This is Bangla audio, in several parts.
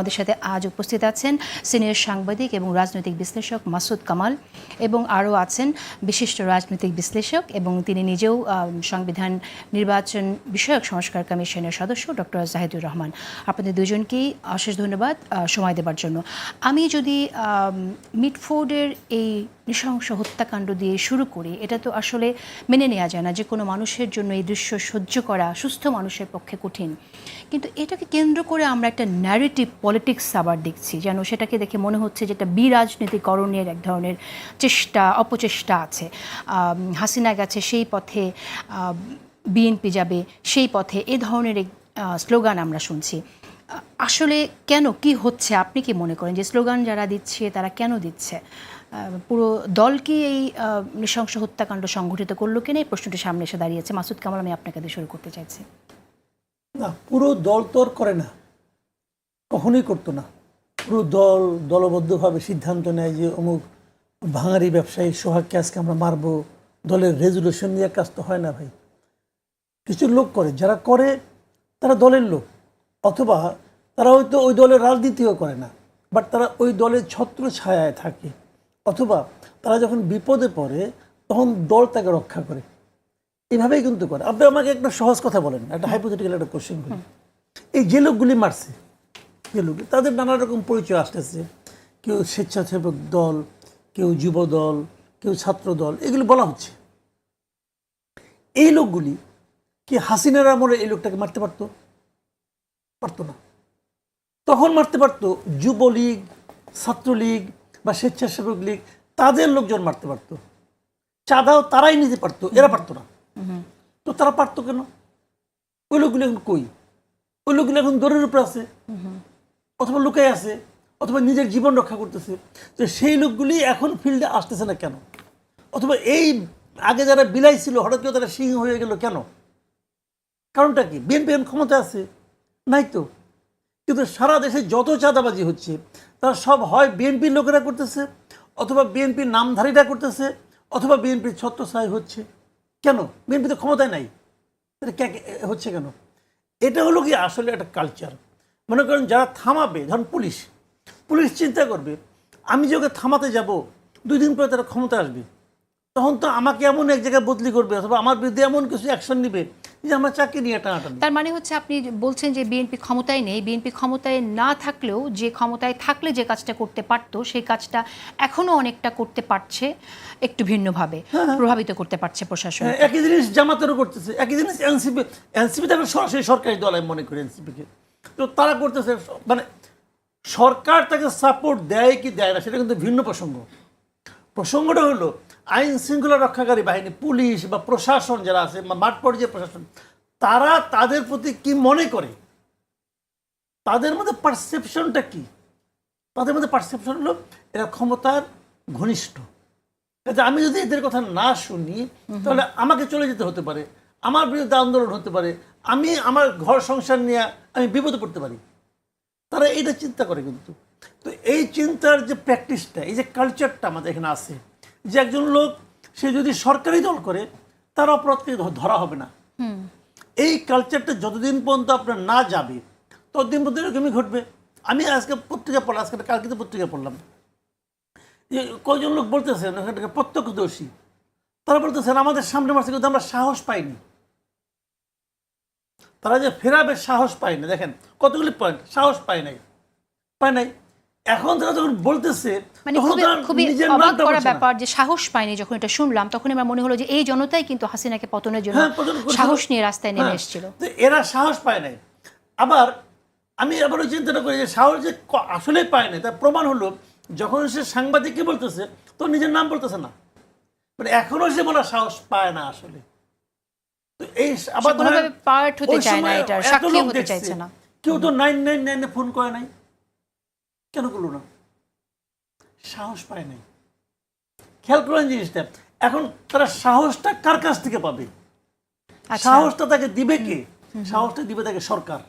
আমাদের সাথে আজ উপস্থিত আছেন সিনিয়র সাংবাদিক এবং রাজনৈতিক বিশ্লেষক মাসুদ কামাল এবং আরও আছেন বিশিষ্ট রাজনৈতিক বিশ্লেষক এবং তিনি নিজেও সংবিধান নির্বাচন বিষয়ক সংস্কার কমিশনের সদস্য ডক্টর জাহিদুর রহমান। আপনাদের দুজনকেই অশেষ ধন্যবাদ সময় দেবার জন্য। আমি যদি আম, মিটফোর্ডের এই নৃশংস হত্যাকাণ্ড দিয়ে শুরু করি এটা তো আসলে মেনে নেওয়া যায় না যে কোনো মানুষের জন্য এই দৃশ্য সহ্য করা সুস্থ মানুষের পক্ষে কঠিন। কিন্তু এটাকে কেন্দ্র করে আমরা একটা ন্যারেটিভ পলিটিক্স আবার দেখছি, যেন সেটাকে দেখে মনে হচ্ছে যে একটা বিরাজনীতিকরণের এক ধরনের চেষ্টা, অপচেষ্টা আছে। হাসিনা গেছে সেই পথে বিএনপি যাবে সেই পথে, এ ধরনের স্লোগান আমরা শুনছি। আসলে কেন, কি হচ্ছে, আপনি কি মনে করেন যে স্লোগান যারা দিচ্ছে, তারা কেন দিচ্ছে? পুরো দল কি এই নৃশংস হত্যাকাণ্ড সংঘটিত করল কিনা, এই প্রশ্নটি সামনে এসে দাঁড়িয়েছে। মাসুদ কামাল, আমি আপনাকে দিয়ে শুরু করতে চাইছি। না, পুরো দল তো আর করে না। কখনোই করতো না। পুরো দল দলবদ্ধভাবে সিদ্ধান্ত নেয় যে অমুক ভাঙারি ব্যবসায়ী সোহাগকে আজকে আমরা মারবো। দলের রেজুলেশন নিয়ে কাজ তো হয় না ভাই। কিছু লোক করে, যারা করে, তারা দলের লোক। অথবা তারা হয়তো ওই দলের রাজনীতিও করে না বাট তারা ওই দলের ছত্র ছায়ায় থাকে। অথবা তারা যখন বিপদে পড়ে, তখন দল তাকে রক্ষা করে। এভাবেই কিন্তু করে। আপনি আমাকে একটা সহজ কথা বলেন, একটা হাইপোথেটিক্যাল একটা কোশ্চেন করি। এই যে লোকগুলি মারছে যে তাদের নানা রকম পরিচয় আসতেছে। কেউ স্বেচ্ছাসেবক দল, কেউ যুব দল, কেউ ছাত্র দল, এগুলি বলা হচ্ছে। এই লোকগুলি কি হাসিনার আমলে এই লোকটাকে মারতে পারতো? পারতো না। তখন মারতে পারতো যুবলীগ, ছাত্রলীগ বা স্বেচ্ছাসেবক লীগ, তাদের লোকজন মারতে পারতো। চাঁদাও তারাই নিতে পারতো, এরা পারতো না। তো তারা পারতো কেন? ওই লোকগুলো এখন কই? ওই লোকগুলো এখন দৌড়ের উপরে আছে। অথবা লুকাই আছে, অথবা নিজের জীবন রক্ষা করতেছে, তো সেই লোকগুলি এখন ফিল্ডে আসতেছে না কেন? অথবা এই আগে যারা বিলাই ছিল, হঠাৎ করে তারা সিংহ হয়ে গেল কেন? কারণটা কি? বিএনপি এখন ক্ষমতা আছে? নাই তো। কিন্তু সারা দেশে যত চাঁদাবাজি হচ্ছে, তারা সব হয় বিএনপির লোকেরা করতেছে, অথবা বিএনপির নামধারীরা করতেছে, অথবা বিএনপির ছত্রছায় হচ্ছে। কেন? বিএনপি তো ক্ষমতায় নাই। কে- হচ্ছে কেন? এটা হলো কি আসলে একটা কালচার মনে করেন যারা থামাবে ধরুন পুলিশ পুলিশ চিন্তা করবে আমি যে ওকে থামাতে যাব দুই দিন পরে তারা ক্ষমতা আসবে। তখন তো আমাকে এমন এক জায়গায় বদলি করবে অথবা আমার বিরুদ্ধে এমন কিছু অ্যাকশন নিবে যে আমার চাকরি নিয়ে টানাটানি। তার মানে হচ্ছে আপনি বলছেন যে বিএনপি ক্ষমতায় নেই বিএনপি ক্ষমতায় না থাকলেও যে ক্ষমতায় থাকলে যে কাজটা করতে পারতো সেই কাজটা এখনও অনেকটা করতে পারছে একটু ভিন্নভাবে প্রভাবিত করতে পারছে প্রশাসন। হ্যাঁ, একই জিনিস জামাতেরও করতেছে একই জিনিস এনসিপি এনসিপি তো সরাসরি সরকারি দল আমি মনে করি এনসিপিকে। তো তারা করতেছে মানে সরকার তাকে সাপোর্ট দেয় কি দেয় না সেটা কিন্তু ভিন্ন প্রসঙ্গ। প্রসঙ্গটা হলো আইন শৃঙ্খলা রক্ষাকারী বাহিনী পুলিশ বা প্রশাসন যারা আছে বা মাঠ পর্যায়ে প্রশাসন তারা তাদের প্রতি কি মনে করে? তাদের মধ্যে পারসেপশনটা কি? তাদের মধ্যে পারসেপশন হলো এরা ক্ষমতার ঘনিষ্ঠ। কাজে আমি যদি এদের কথা না শুনি তাহলে আমাকে চলে যেতে হতে পারে। আমার বিরুদ্ধে আন্দোলন হতে পারে। আমি আমার ঘর সংসার নিয়ে আমি বিপদে পড়তে পারি। তারা এটা চিন্তা করে কিন্তু। তো এই চিন্তার যে প্র্যাকটিসটা এই যে কালচারটা আমাদের এখানে আছে যে একজন লোক সে যদি সরকারি দল করে তার অপরাধকে ধরা হবে না। এই কালচারটা যতদিন পর্যন্ত আপনার না যাবে ততদিন পর্যন্ত এরকমই ঘটবে। আমি আজকে পত্রিকা পড়লাম আজকে কালকে তো পত্রিকা পড়লাম। যে কয়জন লোক বলতেছেন ওখানে প্রত্যক্ষদর্শী। তারা বলতেছেন আমাদের সামনে মাসে কিন্তু আমরা সাহস পাইনি। তারা যে ফেরাবে সাহস পায় না। দেখেন কতগুলি পয়েন্ট সাহস পায় নাই। পায় নাই। এখন তারা যখন বলতেছে মানে খুবই অবাক করা ব্যাপার যে সাহস পাইনি যখন এটা শুনলাম তখন আমার মনে হলো যে এই জনতাই কিন্তু হাসিনাকে পতনের জন্য হ্যাঁ। সাহস নিয়ে রাস্তায় নেমে হ্যাঁ, এসেছিল। তো এরা সাহস পায় নাই। আবার আমি আবারও চিন্তাটা করি যে সাহস যে আসলেই পায় নাই তার প্রমাণ হলো যখন সে সাংবাদিককে বলতেছে তো নিজের নাম বলতেছে না। মানে এখনও সে বলার সাহস পায় না আসলে। তো এই আবার সে কোনোভাবে ধরেন, part হতে চায় না সময় সাক্ষী হতে চাইছে না। কেউ তো নাইন নাইন নাইনে ফোন করে নাই। কেন করল না? সাহস পায় নাই। খেয়াল করেন জিনিসটা এখন তারা সাহসটা কার কাছ থেকে পাবে? আচ্ছা। সাহসটা তাকে দিবে কে? সাহসটা দিবে তাকে সরকার।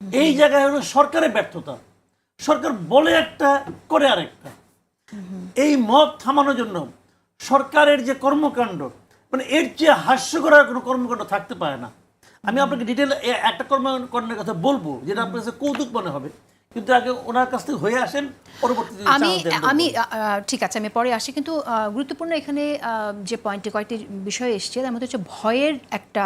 এই জায়গায় হলো সরকারের ব্যর্থতা। সরকার বলে একটা করে আরেকটা। এই মব থামানোর জন্য সরকারের যে কর্মকাণ্ড মানে এর চেয়ে হাস্যকর কোনো কর্মকাণ্ড থাকতে পারে না। আমি আপনাকে ডিটেল একটা কর্মকাণ্ডের কথা বলব, যেটা আপনার কাছে কৌতুক মনে হবে। কিন্তু আগে ওনার কাছ থেকে হয়ে আসেন পরবর্তীতে আমি আমি ঠিক আছে আমি পরে আসি কিন্তু গুরুত্বপূর্ণ এখানে যে পয়েন্টে কয়েকটি বিষয় এসছে তার মধ্যে হচ্ছে ভয়ের একটা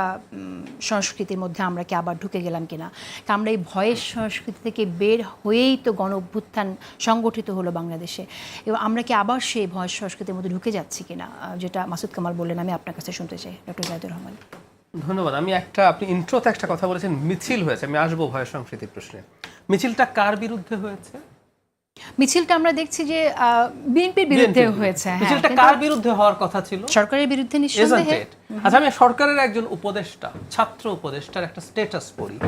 সংস্কৃতির মধ্যে আমরা কি আবার ঢুকে গেলাম কিনা। কারণ আমরা এই ভয়ের সংস্কৃতি থেকে বের হয়েই তো গণ অভ্যুত্থান সংগঠিত হলো বাংলাদেশে। এবং আমরা কি আবার সেই ভয়ের সংস্কৃতির মধ্যে ঢুকে যাচ্ছি কিনা যেটা মাসুদ কামাল বললেন আমি আপনার কাছে শুনতে চাই ডক্টর জাহিদুর রহমান। ধন্যবাদ আমি একটা আপনি ইন্ট্রোতে একটা কথা বলেছেন মিছিল হয়েছে আমি আসব ভয়ের সংস্কৃতির প্রশ্নে। মিছিলটা কার বিরুদ্ধে হয়েছে? মিছিলটা আমরা দেখছি যে বিএনপির বিরুদ্ধে। হয়েছে হ্যাঁ মিছিলটা কার বিরুদ্ধে হওয়ার কথা ছিল? সরকারের বিরুদ্ধে নিঃসন্দেহে। আচ্ছা আমি সরকারের একজন উপদেষ্টা ছাত্র উপদেষ্টার একটা স্ট্যাটাস পড়ি।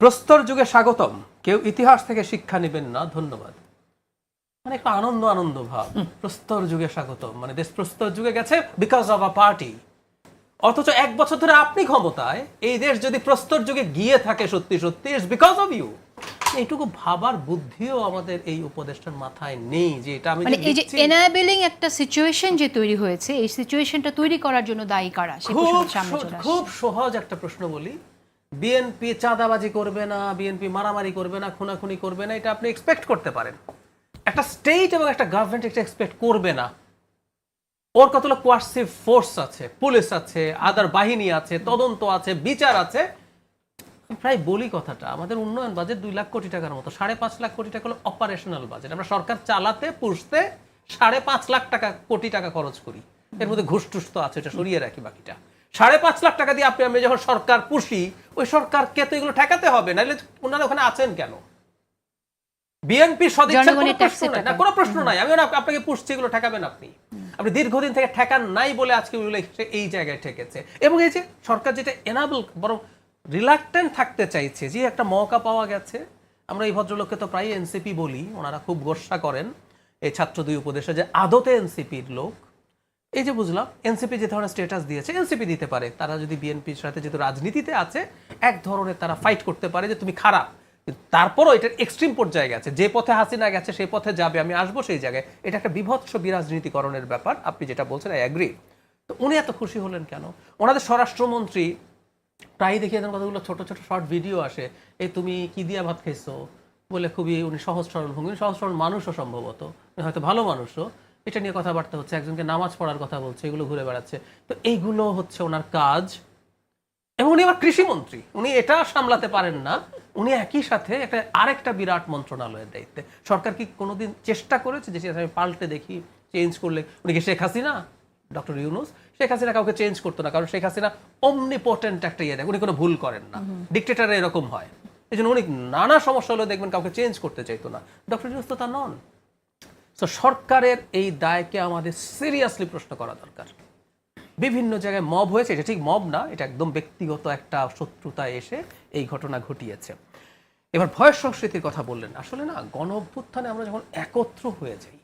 প্রস্তর যুগে স্বাগতম। কেউ ইতিহাস থেকে শিক্ষা নেবেন না ধন্যবাদ। মানে একটা আনন্দ আনন্দ ভাব। প্রস্তর যুগে স্বাগতম। মানে দেশ প্রস্তর যুগে গেছে বিকজ অফ আ পার্টি অথচ এক বছর ধরে আপনি ক্ষমতায় এই দেশ যদি প্রস্তর যুগে গিয়ে থাকে সত্যি সত্যি বিকজ অফ ইউ এইটুকু ভাবার বুদ্ধিও আমাদের এই উপদেষ্টার মাথায় নেই যে এটা আমি মানে এই যে এনাবেলিং একটা সিচুয়েশন যে তৈরি হয়েছে এই সিচুয়েশনটা তৈরি করার জন্য দায়ী কারা? খুব সহজ একটা প্রশ্ন বলি। বিএনপি চাঁদাবাজি করবে না বিএনপি মারামারি করবে না খুনাখুনি করবে না এটা আপনি এক্সপেক্ট করতে পারেন। একটা স্টেট এবং একটা গভর্নমেন্ট এটা এক্সপেক্ট করবে না। ওর কতগুলো কোয়ার্সিভ ফোর্স আছে? পুলিশ আছে আদার বাহিনী আছে তদন্ত আছে বিচার আছে। প্রায় বলি কথাটা আমাদের উন্নয়ন বাজেট দুই লাখ কোটি টাকার মতো সাড়ে পাঁচ লাখ কোটি টাকা হলো অপারেশনাল বাজেট আমরা সরকার চালাতে পুষতে সাড়ে পাঁচ লাখ টাকা কোটি টাকা খরচ করি। এর মধ্যে ঘুষ টুস তো আছে এটা সরিয়ে রাখি বাকিটা। সাড়ে পাঁচ লাখ টাকা দিয়ে আপনি আমি যখন সরকার পুষি ওই সরকারকে তো এগুলো ঠেকাতে হবে নাহলে ওনারা ওখানে আছেন কেন? বিএনপি সদিচ্ছার কোনো প্রশ্ন নাই। না কোনো প্রশ্ন নাই। আমি আপনাকে পুষছি এগুলো ঠেকাবেন আপনি। আপনি দীর্ঘদিন থেকে ঠেকান নাই বলে আজকে এই জায়গায় ঠেকেছে। এবং এই যে সরকার যেটা এনাবল বরং রিলাক্টেন্ট থাকতে চাইছে। যে একটা মৌকা পাওয়া গেছে। আমরা এই ভদ্রলোককে তো প্রায় এনসিপি বলি, ওনারা খুব গোসা করেন। এই ছাত্র দুই উপদেশে যে আদতে এনসিপির লোক। এই যে বুঝলাম, এনসিপি যে ধরনের স্ট্যাটাস দিয়েছে, এনসিপি দিতে পারে। তারা যদি বিএনপির সাথে যেহেতু রাজনীতিতে আছে, এক ধরনের তারা ফাইট করতে পারে যে তুমি খারাপ। তারপরও এটার এক্সট্রিম পর্যায়ে গেছে। যে পথে হাসিনা গেছে সেই পথে যাবে, আমি আসব সেই জায়গায়। এটা একটা বিভৎস বিরাজনীতিকরণের ব্যাপার। আপনি যেটা বলছেন আই অ্যাগ্রি তো উনি এত খুশি হলেন কেন? ওনাদের স্বরাষ্ট্রমন্ত্রী প্রায়ই দেখি এদের কতগুলো ছোট ছোট শর্ট ভিডিও আসে। এই তুমি কি দিয়া ভাত খাইছো? বলে খুবই উনি সহজ, সরল ভঙ্গি। সহজ, সরল মানুষও সম্ভবত। উনি হয়তো ভালো মানুষও। এটা নিয়ে কথাবার্তা হচ্ছে, একজনকে নামাজ পড়ার কথা বলছে, এগুলো ঘুরে বেড়াচ্ছে। তো এইগুলো হচ্ছে ওনার কাজ। এবং উনি আবার কৃষিমন্ত্রী। উনি এটা সামলাতে পারেন না। উনি একই সাথে একটা, আরেকটা বিরাট মন্ত্রণালয়ের দায়িত্বে। সরকার কি কোনোদিন চেষ্টা করেছে যে আমি পাল্টে দেখি চেঞ্জ করলে? উনি কি শেখ হাসিনা? ডক্টর ইউনুস শেখ হাসিনা কাউকে চেঞ্জ করতো না কারণ শেখ হাসিনা অমনিপোটেন্ট একটা ইয়ে দেয় উনি কোনো ভুল করেন না। ডিক্টেটার এরকম হয়। এই জন্য উনি নানা সমস্যা হলে দেখবেন কাউকে চেঞ্জ করতে চাইতো না। ডক্টর ইউনুস তো তা নন। তো সরকারের এই দায়কে আমাদের সিরিয়াসলি প্রশ্ন করা দরকার। বিভিন্ন জায়গায় মব হয়েছে এটা ঠিক মব না এটা একদম ব্যক্তিগত একটা শত্রুতা এসে এই ঘটনা ঘটিয়েছে। এবার ভয়ের সংস্কৃতির কথা বললেন আসলে না গণ অভ্যুত্থানে আমরা যখন একত্র হয়ে যাই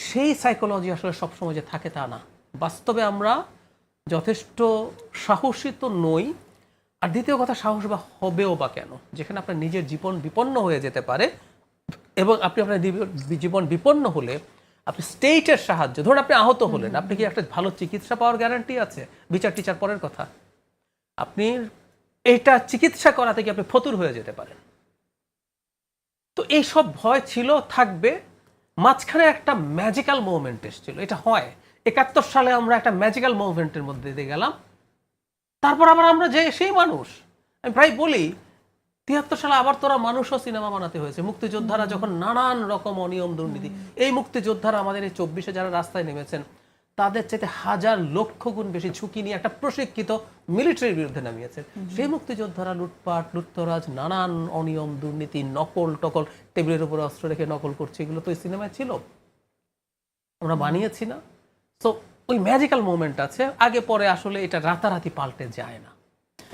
সেই সাইকোলজি আসলে সবসময় যে থাকে তা না। বাস্তবে আমরা যথেষ্ট সাহসী তো নই। আর দ্বিতীয় কথা সাহস বা হবেও বা কেন? যেখানে আপনার নিজের জীবন বিপন্ন হয়ে যেতে পারে এবং আপনি আপনার জীবন বিপন্ন হলে আপনি স্টেটের সাহায্য ধরুন আপনি আহত হলেন আপনি কি একটা ভালো চিকিৎসা পাওয়ার গ্যারান্টি আছে? বিচার টিচার পরের কথা। আপনি এটা চিকিৎসা করা থেকে আপনি ফতুর হয়ে যেতে পারেন। তো এই সব ভয় ছিল থাকবে। মাঝখানে একটা ম্যাজিক্যাল মুভমেন্ট এসেছিল এটা হয়। একাত্তর সালে আমরা একটা ম্যাজিক্যাল মুভমেন্টের মধ্যে দিয়ে গেলাম। তারপর আবার আমরা যে সেই মানুষ আমি প্রায় বলি তিয়াত্তর সালে আবার তোরা মানুষও সিনেমা বানাতে হয়েছে। মুক্তিযোদ্ধারা যখন নানান রকম অনিয়ম দুর্নীতি এই মুক্তিযোদ্ধারা আমাদের এই চব্বিশে যারা রাস্তায় নেমেছেন তাদের চাইতে হাজার লক্ষ গুণ বেশি ঝুঁকি নিয়ে একটা প্রশিক্ষিত মিলিটারির বিরুদ্ধে নামিয়েছেন। সেই মুক্তিযোদ্ধারা লুটপাট লুটতরাজ নানান অনিয়ম দুর্নীতি নকল টকল টেবিলের উপরে অস্ত্র রেখে নকল করছে এগুলো তো এই সিনেমায় ছিল। আমরা বানিয়েছি না। তো ওই ম্যাজিক্যাল মোমেন্ট আছে। আগে পরে আসলে এটা রাতারাতি পাল্টে যায় না।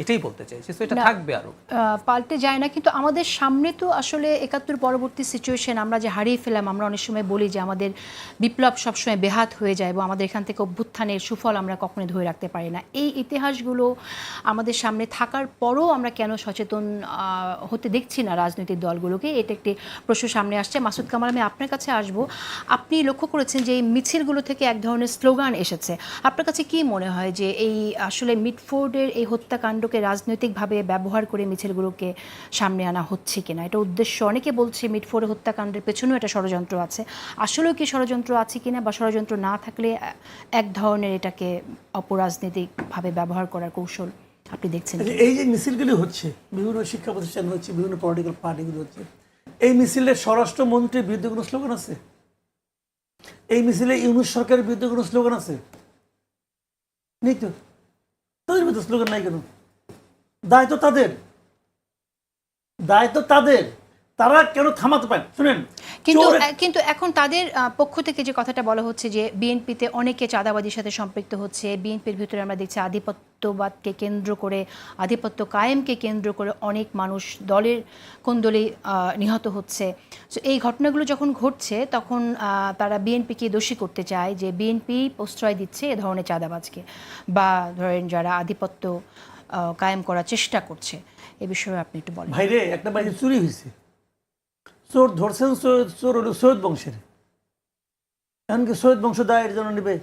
এটাই বলতে চাইছি। তো এটা থাকবে আরও। পাল্টে যায় না কিন্তু আমাদের সামনে তো আসলে একাত্তর পরবর্তী সিচুয়েশন আমরা যে হারিয়ে ফেলাম আমরা অনেক সময় বলি যে আমাদের বিপ্লব সবসময় বেহাত হয়ে যায় এবং আমাদের এখান থেকে অভ্যুত্থানের সুফল আমরা কখনোই ধরে রাখতে পারি না। এই ইতিহাসগুলো আমাদের সামনে থাকার পরও আমরা কেন সচেতন হতে দেখছি না রাজনৈতিক দলগুলোকে? এটা একটি প্রশ্ন সামনে আসছে। মাসুদ কামাল আমি আপনার কাছে আসব। আপনি লক্ষ্য করেছেন যে এই মিছিলগুলো থেকে এক ধরনের স্লোগান এসেছে। আপনার কাছে কি মনে হয় যে এই আসলে মিডফোর্ডের এই হত্যাকাণ্ড হত্যাকাণ্ডকে রাজনৈতিকভাবে ব্যবহার করে মিছিলগুলোকে সামনে আনা হচ্ছে কিনা? এটা উদ্দেশ্য অনেকে বলছে মিটফোরে হত্যাকাণ্ডের পেছনেও একটা ষড়যন্ত্র আছে। আসলেও কি ষড়যন্ত্র আছে কিনা বা ষড়যন্ত্র না থাকলে এক ধরনের এটাকে অপরাজনৈতিকভাবে ব্যবহার করার কৌশল আপনি দেখছেন এই যে মিছিলগুলি হচ্ছে, বিভিন্ন শিক্ষা প্রতিষ্ঠান হচ্ছে, বিভিন্ন পলিটিক্যাল পার্টিগুলো হচ্ছে, এই মিছিলে স্বরাষ্ট্রমন্ত্রীর বিরুদ্ধে কোনো স্লোগান আছে? এই মিছিলে ইউনুস সরকারের বিরুদ্ধে কোনো স্লোগান আছে? নেই তো? তাদের বিরুদ্ধে স্লোগান নাই কেন? দায় তো তাদের। দায় তো তাদের। তারা কেন থামাতে পারেন শুনেন কিন্তু কিন্তু এখন তাদের পক্ষ থেকে যে কথাটা বলা হচ্ছে যে বিএনপিতে অনেকে চাঁদাবাজির সাথে সম্পৃক্ত হচ্ছে বিএনপির ভিতরে আমরা দেখছি আধিপত্যবাদকে কেন্দ্র করে আধিপত্য কায়েমকে কেন্দ্র করে অনেক মানুষ দলের কোন দলে আহ, নিহত হচ্ছে। তো এই ঘটনাগুলো যখন ঘটছে তখন আহ, তারা বিএনপিকে দোষী করতে চায় যে বিএনপি প্রশ্রয় দিচ্ছে এ ধরনের চাঁদাবাজকে। বা ধরেন যারা আধিপত্য কায়েম করার চেষ্টা করছে। এ বিষয়ে আপনি একটু বলেন। ভাইরে একটা বাড়ি চুরি হয়েছে চোর ধরছেন চোর হলো সৈয়দ বংশের। এমনকি সৈয়দ বংশ দায়ের জন্য নেবে।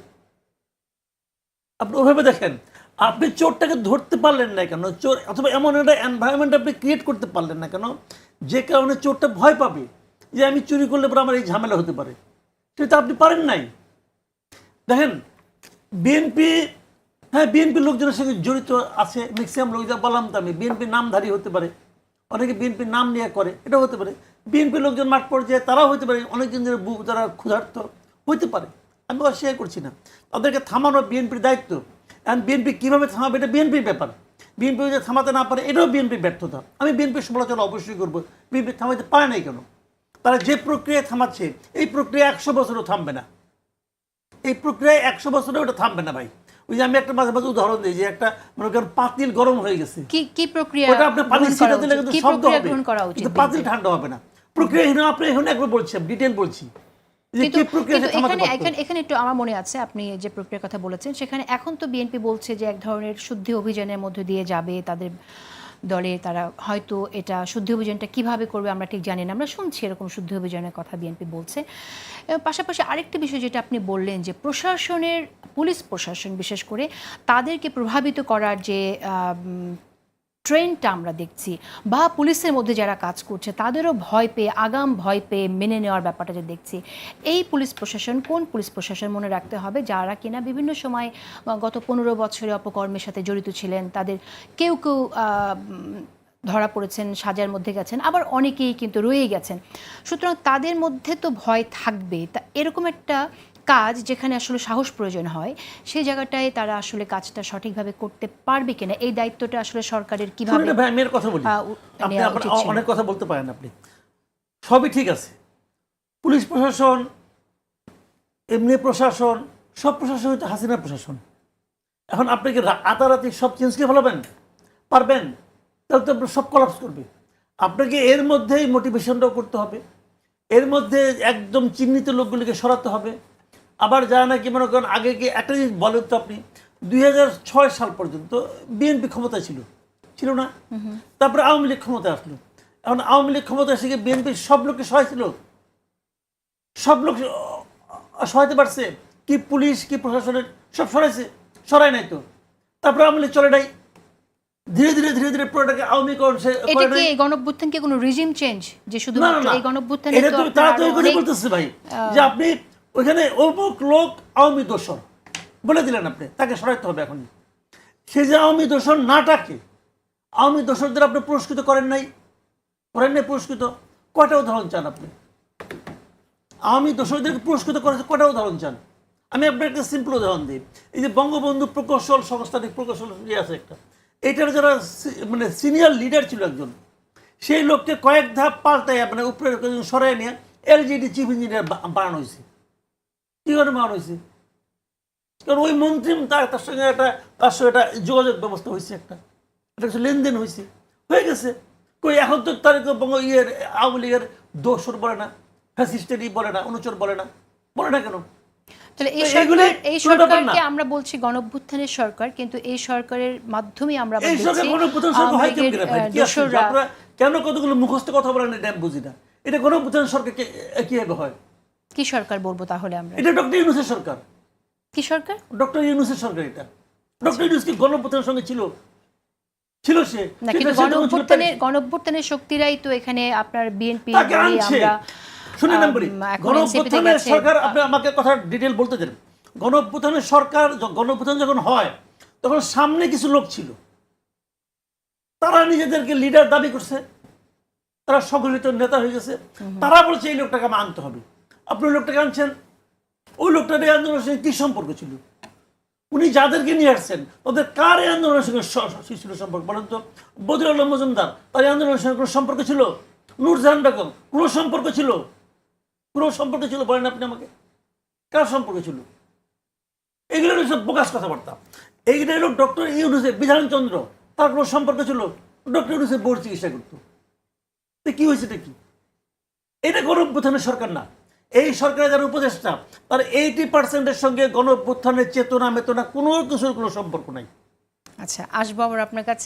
আপনি ওভাবে দেখেন, আপনি চোরটাকে ধরতে পারলেন না কেন? চোর, অথবা এমন একটা এনভায়রনমেন্ট আপনি ক্রিয়েট করতে পারলেন না কেন? যে কারণে চোরটা ভয় পাবে যে আমি চুরি করলে পরে আমার এই ঝামেলা হতে পারে। সেটা আপনি পারেন নাই। দেখেন বিএনপি হ্যাঁ বিএনপি লোকজনের সঙ্গে জড়িত আছে, ম্যাক্সিমাম লোক যা বললাম তো আমি বিএনপি নামধারী হতে পারে, অনেকে বিএনপির নাম নিয়ে করে, এটাও হতে পারে। বিএনপি লোকজন মাঠ পর্যায়ে, তারাও হতে পারে, অনেকজন যারা বুক যারা ক্ষুধার্ত হতে পারে। আমি অস্বীকার করছি না। তাদেরকে থামানো বিএনপির দায়িত্ব। এখন বিএনপি কীভাবে থামাবে, এটা বিএনপির ব্যাপার। বিএনপি যদি থামাতে না পারে, এটাও বিএনপির ব্যর্থতা। আমি বিএনপির সমালোচনা অবশ্যই করব। বিএনপি থামাতে পারে নাই কেন? তারা যে প্রক্রিয়া থামাচ্ছে, এই প্রক্রিয়া একশো বছরও থামবে না। এই প্রক্রিয়ায় একশো বছরে ওটা থামবে না ভাই। ওই যে আমি একটা মাঝে মাঝে উদাহরণ দিই যে একটা মনে করেন পাতিল গরম হয়ে গেছে। কি কি প্রক্রিয়া ওটা আপনি পানি ছিটা দিলে? কিন্তু শব্দ হবে। কিন্তু পাতিল ঠান্ডা হবে না। প্রক্রিয়া হিনা আপনি এখন একবার বলছি। ডিটেল বলছি এখানে একটু আমার মনে আছে আপনি যে প্রক্রিয়ার কথা বলেছেন সেখানে এখন তো বিএনপি বলছে যে এক ধরনের শুদ্ধি অভিযানের মধ্যে দিয়ে যাবে তাদের দলে তারা হয়তো এটা শুদ্ধি অভিযানটা কীভাবে করবে আমরা ঠিক জানি না। আমরা শুনছি এরকম শুদ্ধি অভিযানের কথা বিএনপি বলছে। পাশাপাশি আরেকটি বিষয় যেটা আপনি বললেন যে প্রশাসনের, পুলিশ প্রশাসন বিশেষ করে, তাদেরকে প্রভাবিত করার যে ট্রেন্ডটা আমরা দেখছি বা পুলিশের মধ্যে যারা কাজ করছে, তাদেরও ভয় পেয়ে, আগাম ভয় পেয়ে মেনে নেওয়ার ব্যাপারটা যে দেখছি। এই পুলিশ প্রশাসন, কোন পুলিশ প্রশাসন মনে রাখতে হবে? যারা কিনা বিভিন্ন সময় গত পনেরো বছরে অপকর্মের সাথে জড়িত ছিলেন, তাদের কেউ কেউ ধরা পড়েছেন, সাজার মধ্যে গেছেন, আবার অনেকেই কিন্তু রয়ে গেছেন। সুতরাং তাদের মধ্যে তো ভয় থাকবে তা এরকম একটা কাজ যেখানে আসলে সাহস প্রয়োজন হয় সেই জায়গাটায় তারা আসলে কাজটা সঠিকভাবে করতে পারবে কিনা এই দায়িত্বটা আসলে সরকারের কীভাবে শুনুন আমি এর কথা বলি। আপনি। অনেক কথা বলতে পারেন আপনি। সবই ঠিক আছে। পুলিশ প্রশাসন এমনি প্রশাসন সব প্রশাসন হচ্ছে হাসিনা প্রশাসন। এখন আপনি কি রাতারাতি সব চেঞ্জ করে ফেলাবেন? পারবেন? তাহলে তো সব কলাপস করবে। আপনাকে এর মধ্যেই মোটিভেশনটাও করতে হবে। এর মধ্যে একদম চিহ্নিত লোকগুলিকে সরাতে হবে। আবার যারা নাকি মনে করেন আগে কি একটা জিনিস বলেন তো আপনি দুই সাল পর্যন্ত বিএনপি ক্ষমতায় ছিল। ছিল না? তারপরে আওয়ামী লীগ ক্ষমতায় আসলো। এখন আওয়ামী লীগ ক্ষমতায় এসে গিয়ে বিএনপির সব লোককে সহায় ছিল? সব লোক সহায়তে পারছে কি পুলিশ কি প্রশাসনের সব সরাইছে? সরাই নাই তো। তারপরে আওয়ামী লীগ চলে নাই। ধীরে ধীরে ধীরে ধীরে পুরোটাকে আওয়ামীকরণ সে এটা করে কি এই গণঅভ্যুত্থান কি কোনো রিজিম চেঞ্জ যে শুধুমাত্র এই গণঅভ্যুত্থানে এটা তো তো তারা তৈরি করে বলতেছে ভাই যে আপনি ওইখানে অমুক লোক আওয়ামী দোষর। বলে দিলেন আপনি, তাকে সরাইতে হবে এখন সে যে আওয়ামী দোষর নাটাকে আওয়ামী দোষরদের আপনি পুরস্কৃত করেন নাই? করেন নাই পুরস্কৃত? কয়টা উদাহরণ চান আপনি? আওয়ামী দোষরদেরকে পুরস্কৃত করেছে কয়টা উদাহরণ চান? আমি আপনার একটা সিম্পল উদাহরণ দিই। এই যে বঙ্গবন্ধু প্রকৌশল সংস্থানিক প্রকৌশল ইয়ে আছে একটা। এটার যারা মানে সিনিয়র লিডার ছিল একজন, সেই লোককে কয়েক ধাপ পাল্টাইয়া মানে উপরে সরাই নিয়ে এলজিডি চিফ ইঞ্জিনিয়ার বানানো হয়েছে কী করে হয়েছে। কারণ ওই মন্ত্রী তার তার সঙ্গে একটা তার সঙ্গে একটা যোগাযোগ ব্যবস্থা হয়েছে একটা। একটা কিছু লেনদেন হয়েছে। হয়ে গেছে। কই এখন তো তার বঙ্গ ইয়ের আওয়ামী লীগের দোষর বলে না ফ্যাসিস্টেরই বলে না অনুচর বলে না। বলে না কেন? তাহলে এই সরকার এই সরকারকে আমরা বলছি গণঅভ্যুত্থানের সরকার কিন্তু এই সরকারের মাধ্যমে আমরা এই সরকার দেখছি সরকার হয় কেমন ভাই? কি আহ, আশ্চর্য? দোসররা আপনারা কেন কতগুলো মুখস্থ কথা বলেন এটা বুঝি না। এটা কোনো প্রধান সরকার কে- কীভাবে হয়? কি সরকার বলব তাহলে আমরা? এটা ডক্টর ইউনুসের সরকার। কি সরকার? ডক্টর ইউনুসের সরকার এটা। ডক্টর ইউনুস কি সঙ্গে ছিল? ছিল সে। না কিন্তু শক্তিরাই তো এখানে আপনার বিএনপি আমরা শুনে বলি। আম। সরকার আপনি আমাকে কথা ডিটেল বলতে দেন। সরকার য- যখন হয় তখন সামনে কিছু লোক ছিল। তারা নিজেদেরকে লিডার দাবি করছে। তারা সংগঠিত নেতা হয়ে গেছে। তারা বলছে এই লোকটাকে আমার আনতে হবে। আপনি লোকটাকে আনছেন? ওই লোকটার এই আন্দোলনের সঙ্গে কি সম্পর্ক ছিল? উনি যাদেরকে নিয়ে আসছেন, ওদের কার এই আন্দোলনের সঙ্গে ছিল সম্পর্ক? বলেন তো বদির আলম মজুমদার, তার এই আন্দোলনের সঙ্গে কোনো সম্পর্ক ছিল? নূরজাহান বেগম কোনো সম্পর্ক ছিল? কোনো সম্পর্ক ছিল বলেন আপনি আমাকে। কার সম্পর্ক ছিল? এগুলো সব বোকাস কথাবার্তা। এইগুলো হলো ডক্টর ইউনুসেফ বিধানচন্দ্র, তার কোনো সম্পর্ক ছিল? ডক্টর ইউনুসেফ বোর চিকিৎসা করতো। কি হয়েছে এটা কি? এটা গণ অভ্যুত্থানের সরকার না। এই সরকারের যারা উপদেষ্টা, তার এইটি পার্সেন্টের সঙ্গে গণ অভ্যুত্থানের চেতনা, মেতনা, কোনো কিছুর কোনো সম্পর্ক নাই। আচ্ছা আসব আবার আপনার কাছে।